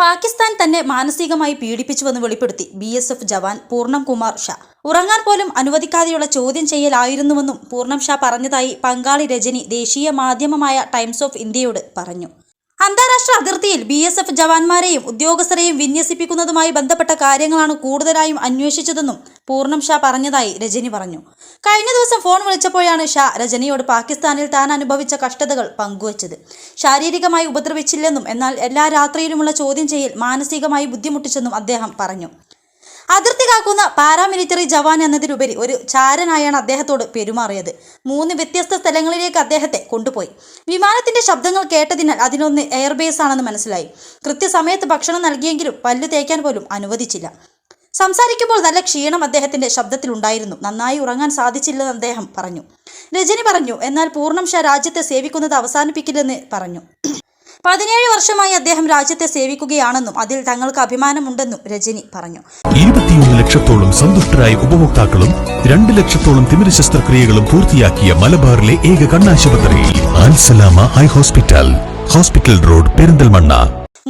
പാകിസ്ഥാൻ തന്നെ മാനസികമായി പീഡിപ്പിച്ചുവെന്ന് വെളിപ്പെടുത്തി B S F jawan Purnam Kumar Shaw. ഉറങ്ങാൻ പോലും അനുവദിക്കാതെയുള്ള ചോദ്യം ചെയ്യലായിരുന്നുവെന്നും പൂർണം ഷാ പറഞ്ഞതായി പങ്കാളി രജനി ദേശീയ മാധ്യമമായ ടൈംസ് ഓഫ് ഇന്ത്യയോട് പറഞ്ഞു. അന്താരാഷ്ട്ര അതിർത്തിയിൽ ബി എസ് എഫ് ജവാന്മാരെയും ഉദ്യോഗസ്ഥരെയും വിന്യസിപ്പിക്കുന്നതുമായി ബന്ധപ്പെട്ട കാര്യങ്ങളാണ് കൂടുതലായും അന്വേഷിച്ചതെന്നും പൂർണം ഷാ പറഞ്ഞതായി രജനി പറഞ്ഞു. കഴിഞ്ഞ ദിവസം ഫോൺ വിളിച്ചപ്പോഴാണ് ഷാ രജനിയോട് പാകിസ്ഥാനിൽ താൻ അനുഭവിച്ച കഷ്ടതകൾ പങ്കുവച്ചത്. ശാരീരികമായി ഉപദ്രവിച്ചില്ലെന്നും എന്നാൽ എല്ലാ രാത്രിയിലുമുള്ള ചോദ്യം ചെയ്യൽ മാനസികമായി ബുദ്ധിമുട്ടിച്ചെന്നും അദ്ദേഹം പറഞ്ഞു. അതിർത്തി കാക്കുന്ന പാരാമിലിറ്ററി ജവാൻ എന്നതിലുപരി ഒരു ചാരനായാണ് അദ്ദേഹത്തോട് പെരുമാറിയത്. മൂന്ന് വ്യത്യസ്ത സ്ഥലങ്ങളിലേക്ക് അദ്ദേഹത്തെ കൊണ്ടുപോയി. വിമാനത്തിന്റെ ശബ്ദങ്ങൾ കേട്ടതിനാൽ അതിനൊന്ന് എയർബേസ് ആണെന്ന് മനസ്സിലായി. കൃത്യസമയത്ത് ഭക്ഷണം നൽകിയെങ്കിലും പല്ലു തേക്കാൻ പോലും അനുവദിച്ചില്ല. സംസാരിക്കുമ്പോൾ നല്ല ക്ഷീണം അദ്ദേഹത്തിന്റെ ശബ്ദത്തിൽ ഉണ്ടായിരുന്നു. നന്നായി ഉറങ്ങാൻ സാധിച്ചില്ലെന്ന് അദ്ദേഹം പറഞ്ഞു. രജനി പറഞ്ഞു എന്നാൽ പൂർണം ഷാ രാജ്യത്തെ സേവിക്കുന്നത് അവസാനിപ്പിക്കില്ലെന്ന് പറഞ്ഞു. പതിനേഴ് വർഷമായി അദ്ദേഹം രാജ്യത്തെ സേവിക്കുകയാണെന്നും അതിൽ തങ്ങൾക്ക് അഭിമാനമുണ്ടെന്നും രജനി പറഞ്ഞു. ഇരുപത്തിയൊന്ന് ലക്ഷത്തോളം സന്തുഷ്ടരായ ഉപഭോക്താക്കളും രണ്ട് ലക്ഷത്തോളം തിമിര ശസ്ത്രക്രിയകളും പൂർത്തിയാക്കിയ മലബാറിലെ ഏക കണ്ണാശുപത്രി ആൻസലാമ eye hospital hospital road Perinthalmanna.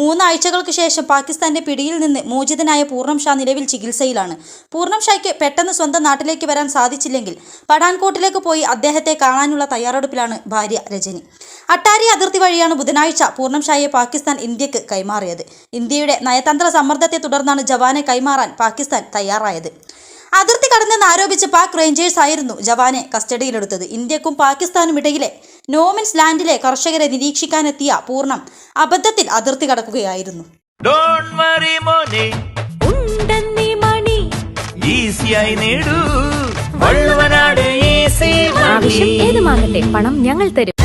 മൂന്നാഴ്ചകൾക്ക് ശേഷം പാകിസ്ഥാന്റെ പിടിയിൽ നിന്ന് മോചിതനായ പൂർണം ഷാ നിലവിൽ ചികിത്സയിലാണ്. പൂർണം ഷായ്ക്ക് പെട്ടെന്ന് സ്വന്തം നാട്ടിലേക്ക് വരാൻ സാധിച്ചില്ലെങ്കിൽ പഠാൻകോട്ടിലേക്ക് പോയി അദ്ദേഹത്തെ കാണാനുള്ള തയ്യാറെടുപ്പിലാണ് ഭാര്യ രജനി. അട്ടാരി അതിർത്തി വഴിയാണ് ബുധനാഴ്ച പൂർണംഷായെ പാകിസ്ഥാൻ ഇന്ത്യയ്ക്ക് കൈമാറിയത്. ഇന്ത്യയുടെ നയതന്ത്ര സമ്മർദ്ദത്തെ തുടർന്നാണ് ജവാനെ കൈമാറാൻ പാകിസ്ഥാൻ തയ്യാറായത്. അതിർത്തി കടന്നെന്ന് ആരോപിച്ച് പാക് റേഞ്ചേഴ്സ് ആയിരുന്നു ജവാനെ കസ്റ്റഡിയിലെടുത്തത്. ഇന്ത്യക്കും പാകിസ്ഥാനും ഇടയിലെ നോമിൻസ് ലാൻഡിലെ കർഷകരെ നിരീക്ഷിക്കാനെത്തിയ പൂർണം അബദ്ധത്തിൽ അതിർത്തി കടക്കുകയായിരുന്നു. ഡോണ്ട് വറി മോനെ. ഉണ്ടെന്നീ മണി. ഈസിയായി നേടൂ. വള്ളുവനാട് ഈസി ആവശ്യം ഏതുമാകട്ടെ പണം ഞങ്ങൾ തരും.